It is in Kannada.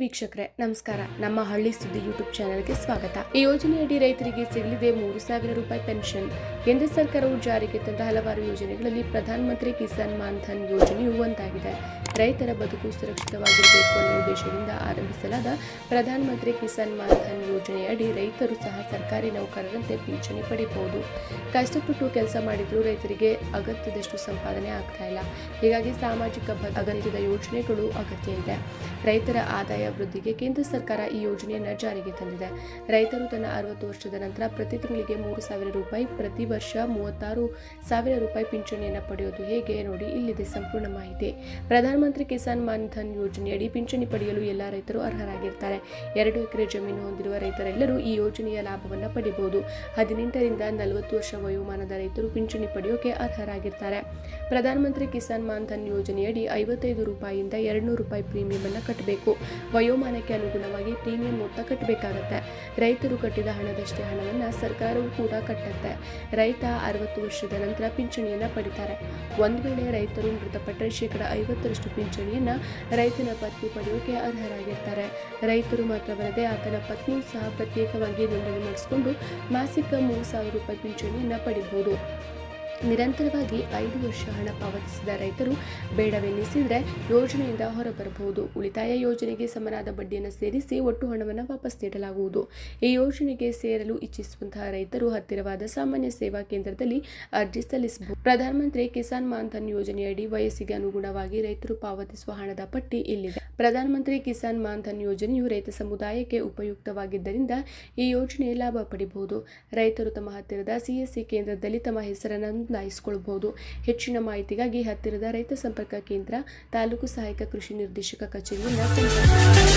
ವೀಕ್ಷಕರೇ, ನಮಸ್ಕಾರ. ನಮ್ಮ ಹಳ್ಳಿ ಸುದ್ದಿ ಯೂಟ್ಯೂಬ್ ಚಾನೆಲ್ಗೆ ಸ್ವಾಗತ. ಈ ಯೋಜನೆಯಡಿ ರೈತರಿಗೆ ಸಿಗಲಿದೆ ಮೂರು ಸಾವಿರ ರೂಪಾಯಿ ಪೆನ್ಷನ್. ಕೇಂದ್ರ ಸರ್ಕಾರವು ಜಾರಿಗೆ ತಂದ ಹಲವಾರು ಯೋಜನೆಗಳಲ್ಲಿ ಪ್ರಧಾನಮಂತ್ರಿ ಕಿಸಾನ್ ಮಾನ್ ಧನ್ ಯೋಜನೆಯು ಒಂದಾಗಿದೆ. ರೈತರ ಬದುಕು ಸುರಕ್ಷಿತವಾಗಿರಬೇಕು ಅನ್ನೋ ಉದ್ದೇಶದಿಂದ ಆರಂಭಿಸಲಾದ ಪ್ರಧಾನಮಂತ್ರಿ ಕಿಸಾನ್ ಮಾನ್ಧನ್ ಯೋಜನೆಯಡಿ ರೈತರು ಸಹ ಸರ್ಕಾರಿ ನೌಕರರಂತೆ ಪಿಂಚಣಿ ಪಡೆಯಬಹುದು ಕಷ್ಟಪಟ್ಟು ಕೆಲಸ ಮಾಡಿದರೂ ರೈತರಿಗೆ ಅಗತ್ಯದಷ್ಟು ಸಂಪಾದನೆ ಆಗ್ತಾ ಇಲ್ಲ. ಹೀಗಾಗಿ ಸಾಮಾಜಿಕ ಅಗತ್ಯದ ಯೋಜನೆಗಳು ಅಗತ್ಯ ಇದೆ. ರೈತರ ಆದಾಯ ವೃದ್ಧಿಗೆ ಕೇಂದ್ರ ಸರ್ಕಾರ ಈ ಯೋಜನೆಯನ್ನು ಜಾರಿಗೆ ತಂದಿದೆ. ರೈತರು ತನ್ನ ಅರವತ್ತು ವರ್ಷದ ನಂತರ ಪ್ರತಿ ತಿಂಗಳಿಗೆ ಮೂರು ಸಾವಿರ ರೂಪಾಯಿ, ಪ್ರತಿ ವರ್ಷ ಮೂವತ್ತಾರು ಸಾವಿರ ರೂಪಾಯಿ ಪಿಂಚಣಿಯನ್ನು ಪಡೆಯೋದು ಹೇಗೆ ನೋಡಿ ಇಲ್ಲಿದೆ ಸಂಪೂರ್ಣ ಮಾಹಿತಿ. ಪ್ರಧಾನಮಂತ್ರಿ ಕಿಸಾನ್ ಮಾನ್ ಧನ್ ಯೋಜನೆಯಡಿ ಪಿಂಚಣಿ ಪಡೆಯಲು ಎಲ್ಲ ರೈತರು ಅರ್ಹರಾಗಿರ್ತಾರೆ. ಎರಡು ಎಕರೆ ಜಮೀನು ಹೊಂದಿರುವ ರೈತರೆಲ್ಲರೂ ಈ ಯೋಜನೆಯ ಲಾಭವನ್ನು ಪಡೆಯಬಹುದು ಹದಿನೆಂಟರಿಂದ ನಲವತ್ತು ವರ್ಷ ವಯೋಮಾನದ ರೈತರು ಪಿಂಚಣಿ ಪಡೆಯೋಕೆ ಅರ್ಹರಾಗಿರ್ತಾರೆ. ಪ್ರಧಾನಮಂತ್ರಿ ಕಿಸಾನ್ ಮಾನ್ ಧನ್ ಯೋಜನೆಯಡಿ ಐವತ್ತೈದು ರೂಪಾಯಿಯಿಂದ ಎರಡುನೂರು ರೂಪಾಯಿ ಪ್ರೀಮಿಯಂ ಅನ್ನು ಕಟ್ಟಬೇಕು ವಯೋಮಾನಕ್ಕೆ ಅನುಗುಣವಾಗಿ ಪ್ರೀಮಿಯಂ ಮೊತ್ತ ಕಟ್ಟಬೇಕಾಗತ್ತೆ ರೈತರು ಕಟ್ಟಿದ ಹಣದಷ್ಟೇ ಹಣವನ್ನು ಸರ್ಕಾರವು ಕೂಡ ಕಟ್ಟುತ್ತೆ. ರೈತ ಅರವತ್ತು ವರ್ಷದ ನಂತರ ಪಿಂಚಣಿಯನ್ನು ಪಡಿತಾರೆ. ಒಂದು ವೇಳೆ ರೈತರು ಮೃತಪಟ್ಟರೆ ಶೇಕಡ ಐವತ್ತರಷ್ಟು ಪಿಂಚಣಿಯನ್ನು ರೈತನ ಪತ್ನಿ ಪಡೆಯೋಕೆ ಅರ್ಹರಾಗಿರ್ತಾರೆ. ರೈತರು ಮಾತ್ರವಲ್ಲದೆ ಆತನ ಪತ್ನಿ ಸಹ ಪ್ರತ್ಯೇಕವಾಗಿ ನೋಂದಣಿ ಮಾಡಿಸಿಕೊಂಡು ಮಾಸಿಕ ಮೂರು ಸಾವಿರ ರೂಪಾಯಿ ಪಿಂಚಣಿಯನ್ನು ಪಡಿಬಹುದು ನಿರಂತರವಾಗಿ ಐದು ವರ್ಷ ಹಣ ಪಾವತಿಸಿದ ರೈತರು ಬೇಡವೆನ್ನಿಸಿದರೆ ಯೋಜನೆಯಿಂದ ಹೊರಬರಬಹುದು. ಉಳಿತಾಯ ಯೋಜನೆಗೆ ಸಮನಾದ ಬಡ್ಡಿಯನ್ನು ಸೇರಿಸಿ ಒಟ್ಟು ಹಣವನ್ನು ವಾಪಸ್ ನೀಡಲಾಗುವುದು. ಈ ಯೋಜನೆಗೆ ಸೇರಲು ಇಚ್ಛಿಸುವಂತಹ ರೈತರು ಹತ್ತಿರವಾದ ಸಾಮಾನ್ಯ ಸೇವಾ ಕೇಂದ್ರದಲ್ಲಿ ಅರ್ಜಿ ಸಲ್ಲಿಸಬಹುದು. ಪ್ರಧಾನಮಂತ್ರಿ ಕಿಸಾನ್ ಮಾನ್ಧನ್ ಯೋಜನೆಯಡಿ ವಯಸ್ಸಿಗೆ ಅನುಗುಣವಾಗಿ ರೈತರು ಪಾವತಿಸುವ ಹಣದ ಪಟ್ಟಿ ಇಲ್ಲಿದೆ. ಪ್ರಧಾನಮಂತ್ರಿ ಕಿಸಾನ್ ಮಾನ್ಧನ್ ಯೋಜನೆಯು ರೈತ ಸಮುದಾಯಕ್ಕೆ ಉಪಯುಕ್ತವಾಗಿದ್ದರಿಂದ ಈ ಯೋಜನೆ ಲಾಭ ಪಡೆಯಬಹುದು ರೈತರು ತಮ್ಮ ಹತ್ತಿರದ ಸಿಎಸ್ಸಿ ಕೇಂದ್ರದಲ್ಲಿ ತಮ್ಮ ಹೆಸರನ್ನು ನೋಂದಾಯಿಸಿಕೊಳ್ಳಬಹುದು ಹೆಚ್ಚಿನ ಮಾಹಿತಿಗಾಗಿ ಹತ್ತಿರದ ರೈತ ಸಂಪರ್ಕ ಕೇಂದ್ರ ತಾಲೂಕು ಸಹಾಯಕ ಕೃಷಿ ನಿರ್ದೇಶಕ ಕಚೇರಿಯಿಂದ ಸಂಪರ್ಕಿಸಿ